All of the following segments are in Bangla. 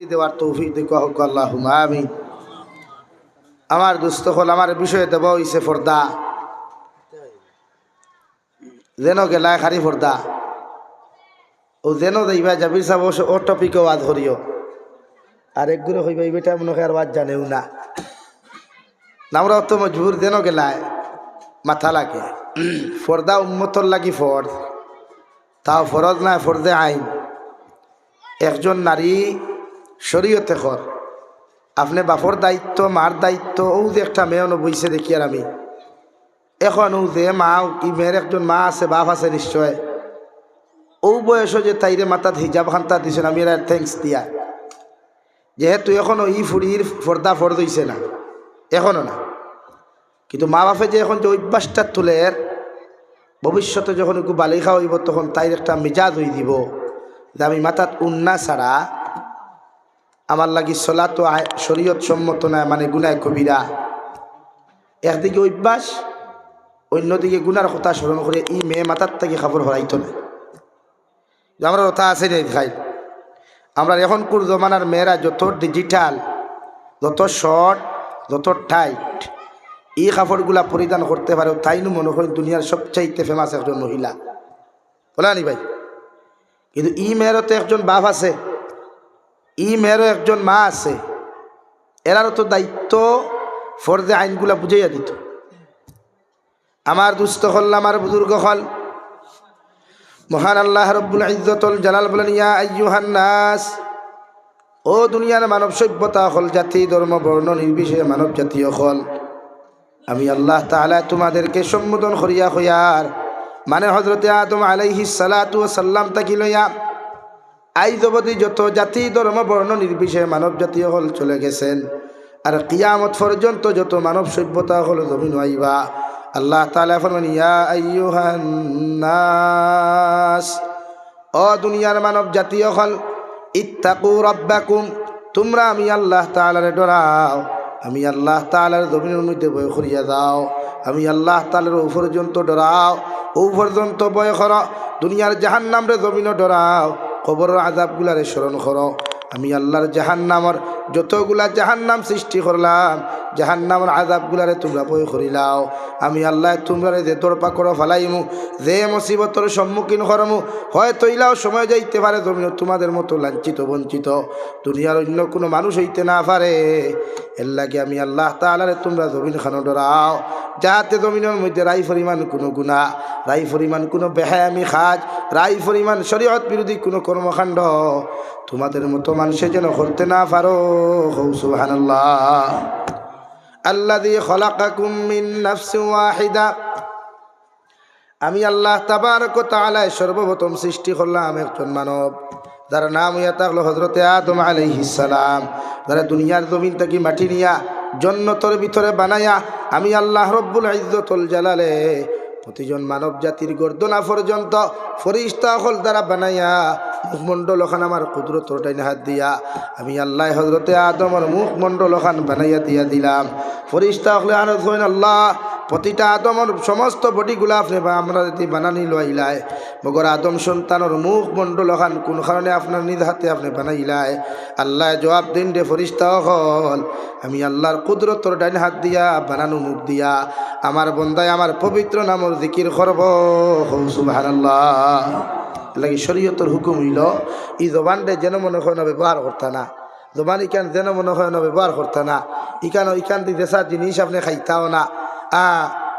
দেওয়ার তৌফিক দেখো হোক আল্লাহ আমি আমার দুস্থ হল আমার বিষয়ে দেব হইছে ফর্দা। যেন গেলায় খারি ফর্দা। ও যেন দেইবা যাবির সাব ও টপিকও আজ করিও আর একগুলো হইবা বেটা, মনে হয় আর বাদ জানেও না। আমরা তো মজবুর, যেন গেলায় মাথা লাগে। ফর্দা উন্মতর লাগি ফর্দ। তাও ফরজ না, ফর্দে আইন। একজন নারী শরীয়তে কর। আপনি বাপর দায়িত্ব মার দায়িত্ব ও যে একটা মেয়ে বইছে দেখি আর আমি। এখন ও যে মা কি মেয়ের একজন মা আছে, বাপ আছে নিশ্চয়। ও বয়স যে তাইরে মাথাত হিজাব খান্তা দিছে, আমি এর থ্যাংকস দিয়া। যেহেতু এখনও ই ফুড়ির ফর্দা ফর্দ হইছে না, এখনও না। কিন্তু মা বাপে যে এখন যে অভ্যাসটা তুলে ভবিষ্যতে যখন একটু বালিকা হইব তখন তাইর একটা মেজাজ হই দিব। যে আমি মাথাত উন্না ছাড়া আমার লাগি চলা তো শরীয়ত সম্মত নয় মানে গুনায় কবিরা। একদিকে অভ্যাস, অন্যদিকে গুনার কথা স্মরণ করে ই মেয়ে মাথার থেকে খাবার হরাইতো না। আমরা কথা আছে রে ভাই, আমরা এখনকার জমানার মেয়েরা যত ডিজিটাল যত শর্ট যত টাইট এই কাপড়গুলা পরিধান করতে পারে, তাই নু মনে করেন দুনিয়ার সবচাইতে ফেমাস একজন মহিলা। বলা নি ভাই? কিন্তু ই মেয়েরও তো একজন বাপ আছে। ই মেয়েরও একজন মা আছে, এরারও তো দায়িত্ব ফর্দে আইনগুলা বুঝাইয়া দিত। আমার দুস্থ হল আমার বুজুর্গ হল। মহান আল্লাহ রব্বুল ইজ্জতুল জালাল বলেন, ইয়া আইয়ুহান নাস, ও দুনিয়ার মানব সভ্যতা হল জাতি, ধর্ম, বর্ণ, নির্বিশেষে মানব জাতীয় হল। আমি আল্লাহ তাআলা তোমাদেরকে সম্বোধন করিয়া হইয়ার মানে হজরতে আদম আলাইহি সালাতু সাল্লাম তাকি লইয়া আইজ অবধি যত জাতি, ধর্ম, বর্ণ, নির্বিশেষে মানব জাতীয় হল চলে গেছেন। আর কিয়ামত পর্যন্ত যত মানব সভ্যতা হল জমিন আইবা আল্লাহ তালা ফরমান ইয়া আইয়ুহান নাস ও দুনিয়ার মানব জাতীয় হল, ইত্তাকু রব্বাকুম, তোমরা আমি আল্লাহ তালারে ডরাও, আমি আল্লাহ তালার জমিনের মধ্যে বয় করিয়া দাও আমি আল্লাহ তালার ও পর্যন্ত ডরাও, ও পর্যন্ত বয় কর দুনিয়ার জাহান নামরে জমিনও ডরাও কবর আজাবগুলারে স্মরণ করো। আমি আল্লাহর জাহান্নামর যতগুলা জাহান্নাম সৃষ্টি করলাম, জাহান্নামর আজাবগুলারে তোমরা বই করিলাও আমি আল্লাহ তোমরা যে তোরপা করো ফালাইমু, যে মুসিবতর সম্মুখীন করমু হয়তো ইলাও সময় যাইতে পারে তুমি তোমাদের মতো লাঞ্ছিত, বঞ্চিত। দুনিয়ার অন্য কোনো মানুষ হইতে না পারে। এর লাগে আমি আল্লাহ তালারে তোমরা জমিন খানো ডরাও যাতে জমিনের মধ্যে রাই পরিমাণ কোনো গুণা রাই পরিমাণ কোনো বেহায়ামি খাজ রাই পরিমাণ শরীয়ত বিরোধী কোনো কর্মকাণ্ড, তোমাদের মতো মানুষে যেন করতে না পারো। ওয়াহিদা। আমি আল্লাহ তাবারক সর্বপ্রথম সৃষ্টি করলাম একজন মানব, যার নাম হইয়া থাকল হজরতে আদম সালাম। যারা দুনিয়ার জমিন থেকে মাটি নিয়া জন্নতর ভিতরে বানায়া আমি আল্লাহ রব্বুল ইজ্জতুল জালালে প্রতিজন মানব জাতির গর্দনা পর্যন্ত ফরিস্তা হল দ্বারা বানাইয়া মুখমণ্ডল ওখান আমার কুদরত ডাইন হাত দিয়া। আমি আল্লাহ হজরতে আদমর মুখমণ্ডল ওখান বানাইয়া দিয়া দিলাম। ফরিস্তা হলে আনন্দ আল্লাহ। প্রতিটা আদমর সমস্ত বডিগুলা আপনি আমরা যদি বানানি লইলাই মগর আদম সন্তানের মুখ মণ্ডল ওখান কোন কারণে আপনার নিজ হাতে আপনি বানাইলাই আল্লাহ জবাব দিন রে ফরিস্তা হল, আমি আল্লাহর কুদরতর ডাইন হাত দিয়া বানানো মুখ দিয়া, আমার বন্দায় আমার পবিত্র নামর জিকির করব। সুবাহান আল্লাহ লাগে শরীয়তর হুকুম হইল, ই জবানরে যেন মনে হয় না ব্যবহার করতা না। জবান ইকান যেন মনে হয় না ব্যবহার করতা না। ইকান ইকান দি দেশা জিনিস আপনি খাইতাও না।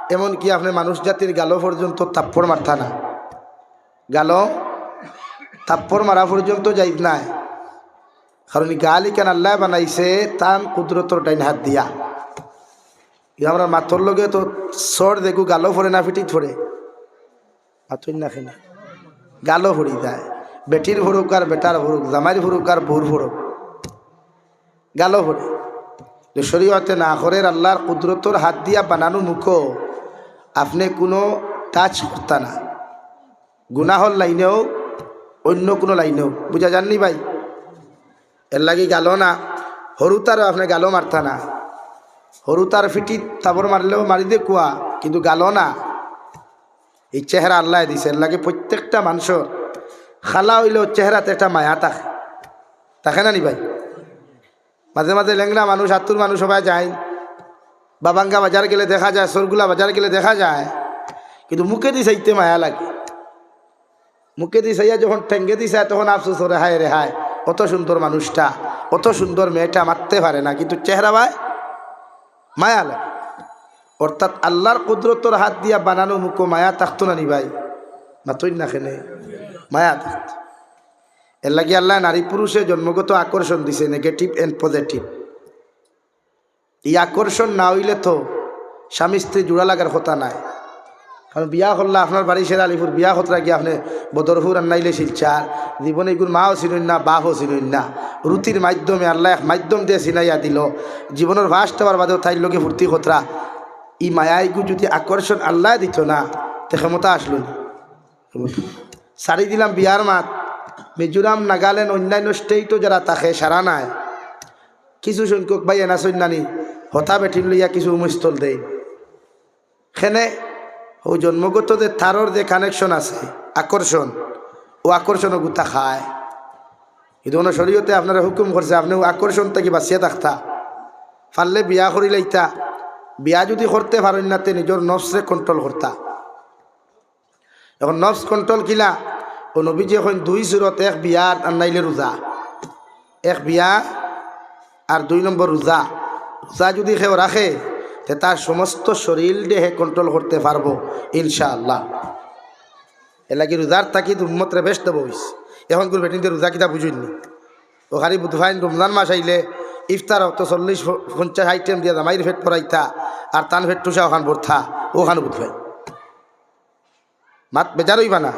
এমনকি আপনি মানুষ জাতির গালো পর্যন্ত তাপ্পর মারতা না? গালো? তাপ্পর মারা পর্যন্ত যাই নাই। কারণ গাল ইকান আল্লাহ বানাইছে? তান কুদরতর ডাইন হাত দিয়া। আমরা মাথর লগে তো সর দেখু গালো ফরে না ফিটিত ফরে মাথর না খেলে গালো ভরি যায়। বেটির ভরুক আর বেটার ভরুক জামাইর ভরুক আর বউর ভরুক। গালো ভরে যে শরীয়তে না করে আল্লাহর কুদরতর হাত দিয়া বানানো মুখো, আপনি কোনো টাচ করতা না। গুনাহর লাইনেও, অন্য কোনো লাইনেও। বুঝা যাননি ভাই? এর লাগি গালো না। হরু তারও আপনি গালো মারতা না। হরু তার ফিটি তাবর মারলেও মারি দে কুয়া, কিন্তু গালো না। এই চেহারা আল্লাহ দিছে, এর লাগে প্রত্যেকটা মানুষের খালা হইলেও চেহারাতে একটা মায়া থাকে। থাকে না নি ভাই? মাঝে মাঝে ল্যাংরা মানুষ আত্মুর মানুষ সবাই যায়। বাবাঙ্গা বাজার গেলে দেখা যায়, সরগুলা বাজার গেলে দেখা যায়। কিন্তু মুখে দি চাইতে মায়া লাগে। মুখে দি চাইয়া যখন ঠেঙ্গে দি চায় তখন আফসোস রে হায় রে হায় অত সুন্দর মানুষটা অত সুন্দর মেয়েটা, মারতে পারে না। কিন্তু চেহারা ভাই, মায়া লাগে। অর্থাৎ আল্লাহর কুদরতর হাত দিয়া বানানো মুখো মায়া থাকতো না নি ভাই? মাতই না খেনে মায়া থাকতো। এর লাগে আল্লাহ নারী পুরুষে জন্মগত আকর্ষণ দিছে নেগেটিভ এন্ড পজিটিভ এই আকর্ষণ না হইলে তো স্বামী স্ত্রী জোড়া লাগার কথা নাই। কারণ বিয়া হল্লা আপনার বাড়ি সেরা আলিপুর, বিয়া হতরা গিয়ে আপনি বদরপুর আন্নাইলে শিলচার, জীবনে এগুলো মাও চিনুন না, বাপও চিনুন না। রুতির মাধ্যমে আল্লাহ এক মাধ্যম দিয়ে চিনাইয়া দিল। জীবনের ভাস দেওয়ার বাদেও তাই লোকে ফুর্তি খতরা। ই মায়াইগু যদি আকর্ষণ আল্লাহ দিত না, তে ক্ষমতা আসলো সারি দিলাম বিয়ার মাত। মিজোরাম, নাগাল্যান্ড, অন্যান্য স্টেটও যারা তাকে সারা নাই। কিছু সংখ্যক ভাই এনা সৈন্যানি হতা বেঠিন লইয়া কিছু উমস্থল দেয় সেনে ও জন্মগত যে তারর যে কানেকশন আছে আকর্ষণ ও আকর্ষণ গুতা খায়। কিন্তু কোনো শরীয়তে আপনারা হুকুম করছে আপনি ও আকর্ষণ থেকে বাঁচিয়ে থাকতা। পারলে বিয়া করিলে ইতা বিয়া যদি করতে পারেন না তে নিজের নফসরে কন্ট্রোল করতা এখন নফস কন্ট্রোল কিলা ও নবীজি এখন দুই সুরত এক বিয়া আর নাইলে রোজা। এক বিয়া আর দুই নম্বর রোজা। রোজা যদি কেউ রাখে, তে তার সমস্ত শরীর দেহে কন্ট্রোল করতে পারব, ইনশাআল্লাহ। এলাকি রোজার থাকি উম্মতরে বেশ দেবো এখন করে বেটিনতে রোজা কিতা বুঝুননি ও খালি বুধভাইন রমজান মাস আইলে ইফতার তো চল্লিশ পঞ্চাশ আইটেম দিয়ে দামাইর ফেট পরাইতা, আর তান ফেট টুসা ওখান ভরথা ওখানে বুধভাই মাত বেজার হইবা না।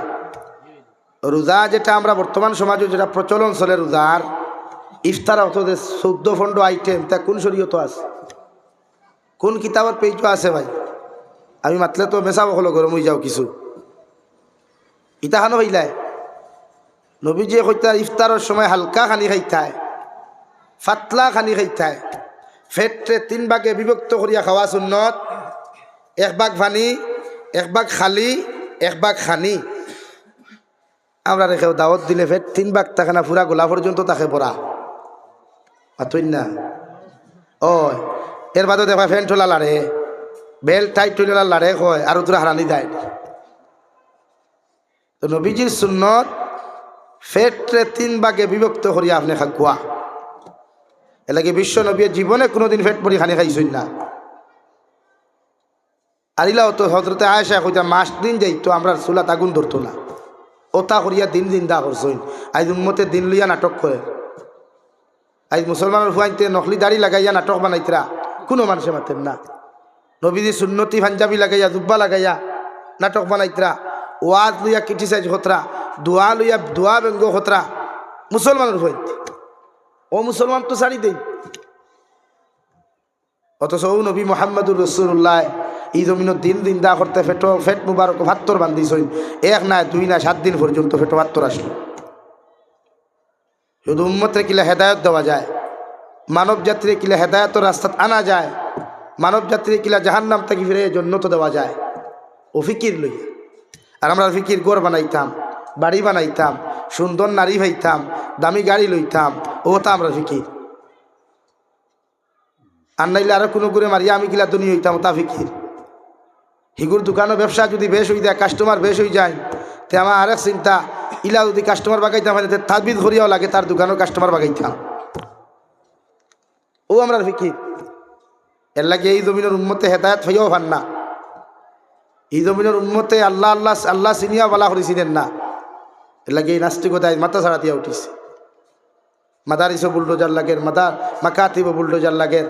রোজা যেটা আমরা বর্তমান সমাজে যেটা প্রচলন চলে রোজার, ইফতার অত যে চৌদ্দ ফন্ড আইটেম তা কোন শরীয়ত আছে? কোন কিতাবর পেজও আছে ভাই? আমি মাতলে তো মেশাব হলো গরম হয়ে যাও কিছু। ইতাহানো হইলায় নবীজিয়ে কইতা ইফতারের সময় হালকা খানি খাইতায় ফাতলা খানি খাইতায় ফেটে তিন ভাগে বিভক্ত করিয়া খাওয়া সুন্নত, এক ভাগ ভানি, এক ভাগ খালি, এক ভাগ খানি। আমরা রেখেও দাওয়াত দিলে ফেট তিন বাঘ থাকে না পুরা গোলা পর্যন্ত তাকে পড়া। মাতুই না। ও এর বাদে দেখা ফ্যান ঠোলা লাড়ে। বেল টাইট ঠোলা লাড়ে কয়, আর তোরা হারানি দেয়। তো নবীজির সুন্নত ফেটরে তিন ভাগে বিভক্ত করিয়া আপনি খাকুয়া এলাকি বিশ্ব নবীর জীবনে কোনোদিন ফেট পরি খানি খাইছই না। আরিলাও তো হজরতে আয়সা কইতা, মাস দিন যাইতো, আমরা চুলা তাগুন ধরতো না। ওতা করিয়া দিন দিন দা করছই আজ উন্মতে দিন লইয়া নাটক করে আজ মুসলমানের হুয়াইতে নকলি দাড়ি লাগাইয়া নাটক বানাইতরা কোনো মানুষে মাতেন না। নবীজি সুন্নতি পাঞ্জাবি লাগাইয়া, জুব্বা লাগাইয়া নাটক বানাইতরা ওয়াজ লইয়া ক্রিটিসাইজ হতরা দোয়া লইয়া দোয়া ব্যঙ্গ হতরা মুসলমানের হুয়াইতে ও মুসলমান তো ছাড়ি দেই অথচ ও নবী মোহাম্মদুর রসুল্লাহ এই জমিন দিন দিন দা করতে ফেটো, ফেট মুবারক ভাত্তর বান্ধিছইন এক না দুই না সাত দিন পর্যন্ত ফেটো ভাত্তর আসলো। শুধু উম্মতরে কিলা হেদায়ত দেওয়া যায়। মানব যাত্রী কিলা হেদায়তর রাস্তাত আনা যায়। মানব যাত্রী কিলা জাহান্নাম থেকে ফিরে জন্নত দেওয়া যায়। ও ফিকির লইয়া। আর আমরা ফিকির গড় বানাইতাম, বাড়ি বানাইতাম, সুন্দর নারী ভাইতাম দামি গাড়ি লইতাম, ও তা আমরা ফিকির। আর নাইলে আরও কোনো করে মারিয়া আমি কিলা দুনি হইতাম তা ফিকির। হিগুর দোকানও ব্যবসা যদি বেশ হয়ে যায় কাস্টমার বেশ হয়ে যায়, তে আমার আরেক চিন্তা, ইলা যদি কাস্টমার বাগাইতাম মানে তাজবিদ করিয়াও লাগে, তার দোকানও কাস্টমার বাগাইতাম। ও আমরা ফিকির। এর লাগে এই জমিনের উন্মতে হেদায়ত হইয়াও ভান না। এই জমিনের উন্মতে আল্লাহ আল্লাহ আল্লাহ চিনিয়া বলা করেছিলেন না। এর লাগে এই নাস্তিকতায় মাথা ছাড়া দিয়া উঠিছে। মাদারিসও বুলডোজার লাগের মাদা মাকাতিবও বুলডোজার লাগের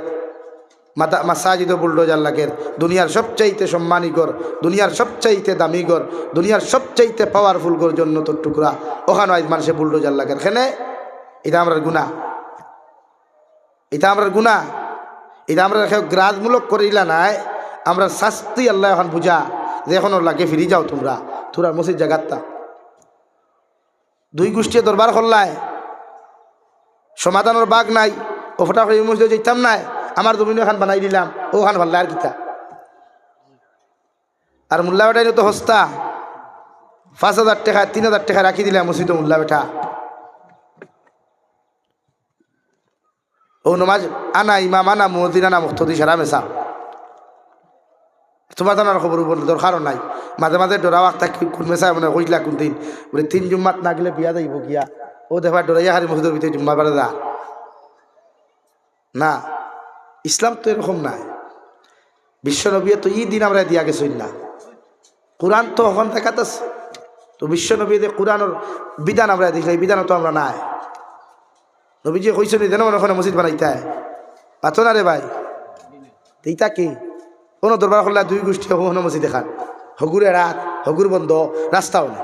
মাদা মাসাজিদও বুলডোজার লাগের দুনিয়ার সবচাইতে সম্মানীকর দুনিয়ার সবচাইতে দামিগর দুনিয়ার সবচাইতে পাওয়ারফুল গর জন্য তোর টুকরা। ওখানে আজ মানুষে বুলডোজার লাগের খেনে, এটা আমরা গুণা এটা আমরা গুণা এটা আমরা গ্রাজমূলক করিলা নাই আমরা শাস্তি আল্লাহ এখন বুঝা। যে এখন লাগে ফিরি যাও তোমরা। তোরা মসজিদ জাগাতটা দুই গোষ্ঠী দরবার করলায়। সমাধানের বাঘ নাই। ও ফটাফট মসজিদে যেতাম নাই। আমার জমিন খান বানাই দিলাম, ও খান ভালো আর কিতা। আর মোল্লা বেটাই তো হস্তা পাঁচ হাজার টাকা, তিন হাজার টাকা রাখি দিলাম মসজিদে মোল্লা বেটা। ও নমাজ আনা, ইমাম আনা মদিন আনা মুক্তি সারা মেসা তোমার জানার খবর বলে দরকারও নাই। মাঝে মাঝে ডরাও আখতা কোন মেসা মানে কইলা কোন দিন। বলে তিন জুম্মাত না গেলে বিয়া যাইব গিয়া ও দেখবা ডরাইয়া হারি মসজিদের ভিতরে জুম্মা যা। না। ইসলাম তো এরকম নাই। বিশ্বনবী তো ই দিন আমরা দিয়া গেছই না কোরআন তো ওখান দেখাতেছে। তো বিশ্বনবীদের কোরআনের বিধান আমরা দেখি বিধান তো আমরা নাই। নবীজি কইছেন যেন ওখানে মসজিদ বানাইতে পাতো না রে ভাই? এইটা কি? কোনো দরবার করলে দুই গোষ্ঠী কোনো মসজিদ দেখান হগুরে রাত, হগুর বন্ধ, রাস্তাও নেই।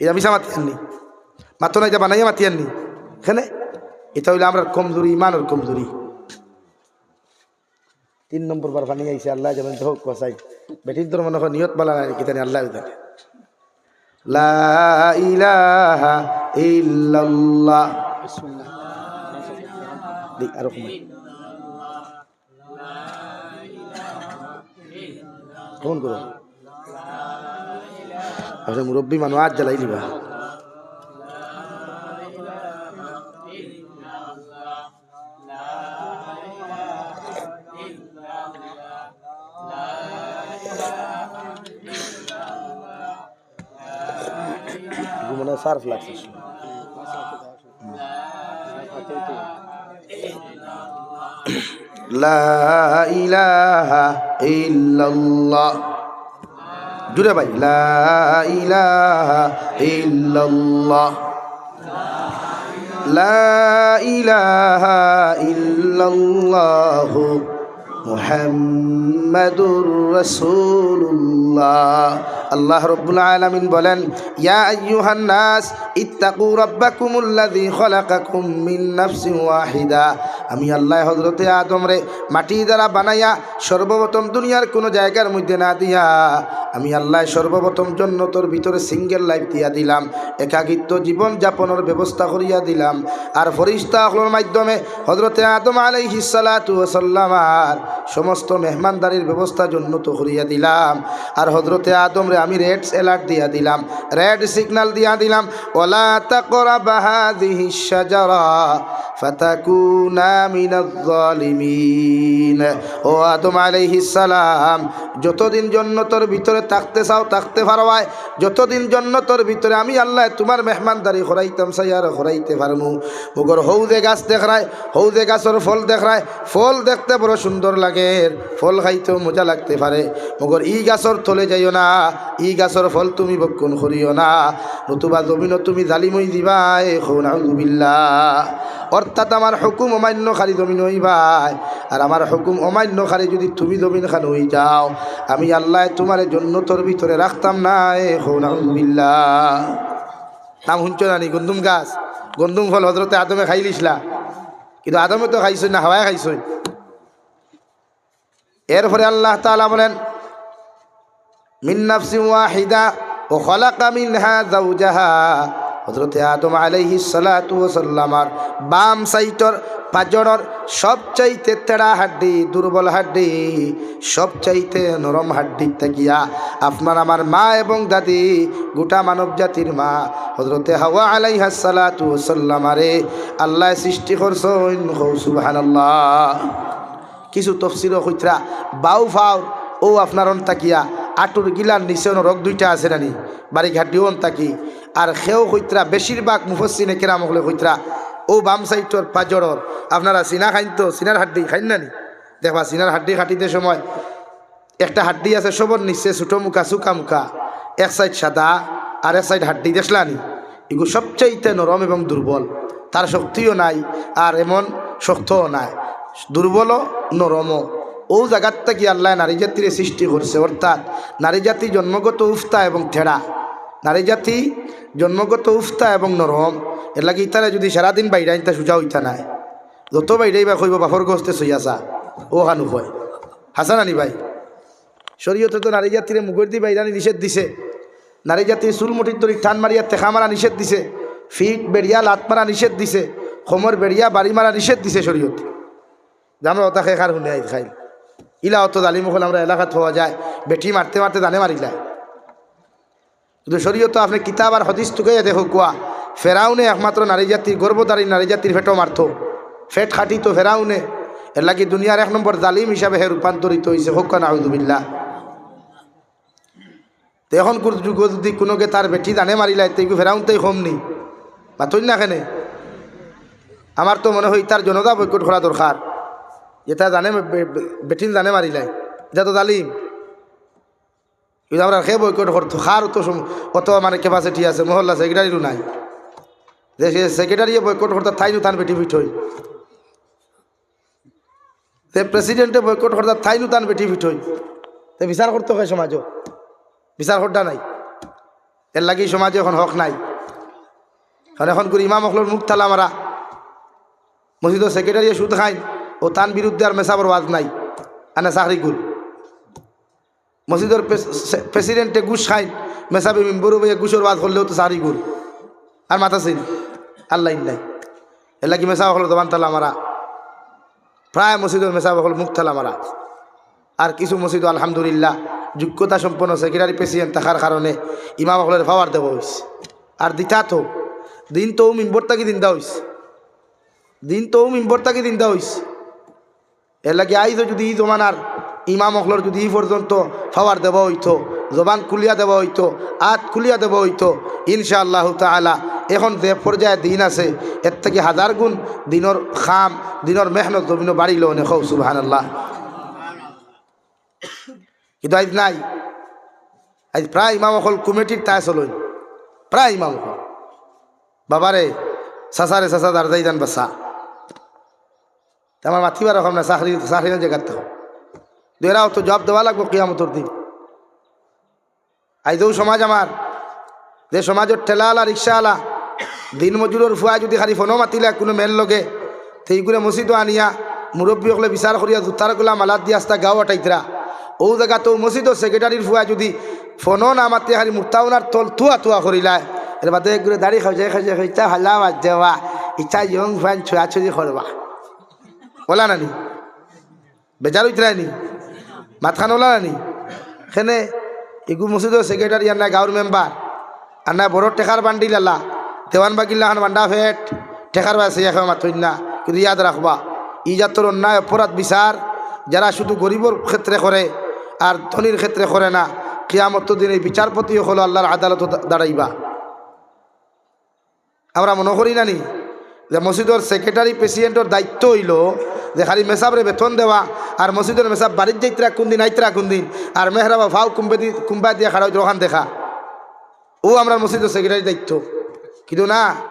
এটা মিশা মাতি আননি। মাতো না এটা বানাইয়া মাতি আননি। এখানে এটা হইলে আমরা কমজোরি, ইমানের কমজোরি। তিন নম্বর বার বানিয়ে আইসে আল্লাহ যেমন হোক কসাই। বেটির তোর মনে নিয়ত বালা নাই, কি জানি আল্লাহ জানে। লা ইলাহা ইল্লাল্লাহ। দি আরও কমাই। কেমন করো। মুরব্বী মানুষ আজ জ্বালাই দিবা। সার্ফ লাগছে জুড়ে ভাই লা ইলাহা ইল্লাল্লাহ। লা ইলাহা ইল্লাল্লাহু। মুহাম্মাদুর রাসূলুল্লাহ আল্লাহ রব্বুল আলামিন বলেন ইয়া আইয়ুহান নাস ইত্তাকু রাব্বাকুমুল্লাযী খলাকাকুম মিন নাফসিন ওয়াহিদা আমি আল্লাহ হযরতে আদম রে মাটি দ্বারা বানাইয়া সর্বপ্রথম দুনিয়ার কোনো জায়গার মধ্যে না দিয়া আমি আল্লাহ সর্বপ্রথম জন্নতর ভিতরে সিঙ্গেল লাইফ দিয়া দিলাম, একাকিত্ব জীবন যাপনের ব্যবস্থা করিয়া দিলাম। আর ফরিস্তা হলোর মাধ্যমে হজরতে আদম আলাইহি সালাতু সাল্লামার সমস্ত মেহমানদারির ব্যবস্থা জন্নত করিয়া দিলাম। আর হজরতে আদম রে আমি রেড অ্যালার্ট দিয়া দিলাম রেড সিগন্যাল দিয়া দিলাম ওলা হাযিহি শাজারা। ফাতাকুনা মিনাজ জালিমিন ও আদম আলাইহিস সালাম, যতদিন জন্নতর ভিতরে থাকতে চাও থাকতে পারবায় যতদিন জন্নতর ভিতরে আমি আল্লাহ তোমার মেহমানদারি করাইতাম চাই আর করাইতে পারমু। মুগর হৌদে গাছ দেখায় হৌদে গাছের ফল দেখায় ফল দেখতে বড় সুন্দর লাগে ফল খাইতেও মজা লাগতে পারে। মগর ই গাছর তলে যাইও না, ই গাছর ফল তুমি বক্ষণ করিও না। নতুবা জমিন তুমি জালিমই দিবা এ খৌনাউবিল্লা অর্থাৎ আমার হুকুম অমান্য খালি জমিন হইবাই আর আমার হুকুম অমান্য খালি যদি তুমি জমিন খান হই যাও, আমি আল্লাহ তোমার জন্য তোর ভিতরে রাখতাম না এ খৌনাউবিল্লা নাম শুনছ না নি? গন্দুম গাছ? গন্দুম ফল হজরতে আদমে খাইলিসলা কিন্তু আদমে তো খাইছই না, হাওয়ায় খাইছই। এরপরে আল্লাহ তাআলা বলেন, মিন নাফসিন ওয়াহিদা ও খলাকা মিনহা যাওজাহা। হযরতে আদম আলাইহিস সালাতু ওয়াসাল্লামার বাম সাইটর পাজরর সবচাইতে তেড়া হাড্ডি, দুর্বল হাড্ডি, সবচাইতে নরম হাড্ডি থাকিয়া আপনার আমার মা এবং দাদি, গোটা মানব জাতির মা হজরতে হাওয়া আলাইহা সালাতু ওয়াসাল্লামারে আল্লাহ সৃষ্টি করছেন। সুবহানাল্লাহ। কিছু তফসির হইতরা বাউ ফাও ও আপনার তাকিয়া আটুর গিলার নিচে রক দুইটা আছে নানি। বাড়ি ঘাটি ওন তাকি আর সেও হইতরা বেশিরভাগ মুফসিনে কেরাম হলে হইতরা ও বাম সাইটর পাজরর আপনারা সিনা খাইন তো সিনার হাড্ডি, খাইন না নি? দেখবা সিনার হাড্ডি খাটিতে সময়। একটা হাড্ডি আছে সবর নিচে ছোটো মুখা, চুকা মুখা। এক সাইড সাদা, আর এক সাইড হাড্ডি দেখলানি এগুলো সবচাইতে নরম এবং দুর্বল তার শক্তিও নাই, আর এমন শক্তও নাই। দুর্বল নরম ও জায়গার থেকে আল্লাহ নারী জাতির সৃষ্টি করছে অর্থাৎ নারী জাতি জন্মগত উফতা এবং ঠেড়া নারী জাতি, জন্মগত উফতা এবং নরম এর লাগে ইতারা যদি সারাদিন বাইরে তা সোজা হইতা নাই। যত বাইরেই বা কইব বাফর গস্তে সইয়াছা ও হানু হয়। হাসান আনি ভাই। শরীয়তে তো নারী জাতিরে মুগর দি বাইরানি নিষেধ দিছে। নারী জাতির চুল মুঠির তরি টান মারিয়া তেখা মারা নিষেধ দিছে। ফিট বেড়িয়া লাত মারা নিষেধ দিছে। খমর বেড়িয়া বাড়ি মারা নিষেধ দিছে শরীয়ত। আমরা ওটা খেয়ে খার শুনে খাই ইলা অত জালিম হল আমরা এলাকাত হওয়া যায়। বেটি মারতে মারতে দানে মারি যায় কিন্তু শরীয়ত আপনি কিতাব আর হদিস টুকে দেখো কোয়া ফেরাউনে একমাত্র নারী জাতির গর্ভধারী নারী জাতির ফেটো মারত ফেট খাটি তো ফেরাউনে এর লাগি দুনিয়ার এক নম্বর জালিম হিসাবে হে রূপান্তরিত হয়েছে হোক্কা নাউজুবিল্লা তো এখন যুগ যদি কোনোকে তার বেটি জানে মারিলাই তো ফেরাউন তাই কম নি। বা তুই না কেনে আমার তো মনে হয় তার জনতা বৈকট করা দরকার এটা জানে বেটিন জানে মারিলাই এটা তো জালিম। কিন্তু আমরা সে বৈকট করতো খার তো অত মানে ক্যাপাসিটি আছে, মহল্লা সেক্রেটারিও নাই। যে সে সেক্রেটারিয়ে বৈকট করতে থাইনু তান বেটি ফিট হই তে প্রেসিডেন্টে বৈকট করতে থাইনু তান বেটি ফিট হই তে বিচার করতে হয় সমাজও বিচার করতে নাই। এর লাগি সমাজে এখন হক নাই। কারণ এখন করে ইমাম অখলোর মুখ থালা মারা মসজিদের সেক্রেটারি সুদ খাই ও তান বিরুদ্ধে আর মেসাবর ওয়াজ নাই। আনা চাকরি গুল। মসজিদের প্রেসিডেন্টে ঘুষ খাইন মেসাবে মেম্বরও বইয়ে ঘুষের বাদ করলেও তো চাকরি গুল আর মাথা ছিল আল্লাহ নাই এর লাগি মেসা হলো দোকান তালা মারা। প্রায় মসজিদের মেসাব হল মুখ তালা মারা। আর কিছু মসজিদ আলহামদুলিল্লাহ, যোগ্যতা সম্পন্ন সেক্রেটারি প্রেসিডেন্ট থাকার কারণে ইমাম হলের পাওয়ার দেওয়া হয়েছে আর দিতা তো, দিন তো মিম্বর তাকে দিন দেওয়া হয়েছে দিন তো মিম্বর তাকে দিন দেওয়া হয়েছে এর লাগে আইজ যদি ই জমানার ইমাম অখলর যদি ই পর্যন্ত পাওয়ার দেওয়া হইতো, জবান খুলিয়া দেওয়া হইতো আত খুলিয়া দেওয়া হইতো ইনশা আল্লাহ তালা এখন যে পর্যায়ে দিন আছে, এর থেকে হাজার গুণ দিনর খাম, দিনর মেহনত জমিনও বাড়িল অনেক সুবাহান আল্লাহ কিন্তু আজ নাই। আজ প্রায় ইমাম অকল কমিটির তাই চলই প্রায় ইমাম অকল। বাবারে, সাসারে সাসা দার যাই যান বাসা আমার মাতিবার রকম না চাকরি চাকরি জায়গার তো দেরাও তো জব দেওয়া লাগবো কিয়ামতর দিন। আইজও সমাজ আমার, যে সমাজের ঠেলাওয়ালা, রিক্সাওয়ালা, দিন মজুরের ফুয়া যদি খালি ফোনও মাতিলে কোনো মেল লগে সেইগুলো মসজিদও আনিয়া, মুরব্বী হলে বিচার করিয়া গুলা মালাত দিয়ে আস্তা গাও আটাইতরা। ও জায়গা তো মসজিদও সেক্রেটারির ফুয়া যদি ফোনও না মাতি, খালি মুক্তাউনার তল তুয়া তুয়া করিলায় এর বাদে একগুলো দাড়ি খাওয়া খাওয়া খাইতা হাল্লা বাজ দেওয়া, ইচ্ছা ইয়ং ফাইন ছোঁয়াছুঁড়ি করবা। ওলা নানি? বেজার উতরায়নি মাতখান ওলা নানি সেনে এগু মসজিদর সেক্রেটারি আর না গাঁর মেম্বার আর না বড় টেকার বান্ডিল আল্লাহ দেওয়ান বাকিল্লা খান বান্ডা ফেট টেকার বাসে এখন মাথইন না কিন্তু ইয়াদ রাখবা ই জাতর অন্যায় অপরাধ বিচার যারা শুধু গরিবর ক্ষেত্রে করে আর ধনির ক্ষেত্রে করে না। কিয়ামত দিন এই বিচারপতি হলো আল্লাহর আদালত দাঁড়াইবা। আমরা মনে করি নানি যে মসজিদের সেক্রেটারি প্রেসিডেন্টর দায়িত্ব হইল যে খালি মেসাবরে বেতন দেওয়া আর মসজিদের মেসাব বাড়ির দিন আইতরা কোন দিন আর মেহরাবা ভাও কুম্বে কুম্বা দিয়ে খাড়া রোহান দেখা। ও আমরা মসজিদের সেক্রেটারি দায়িত্ব। কিন্তু না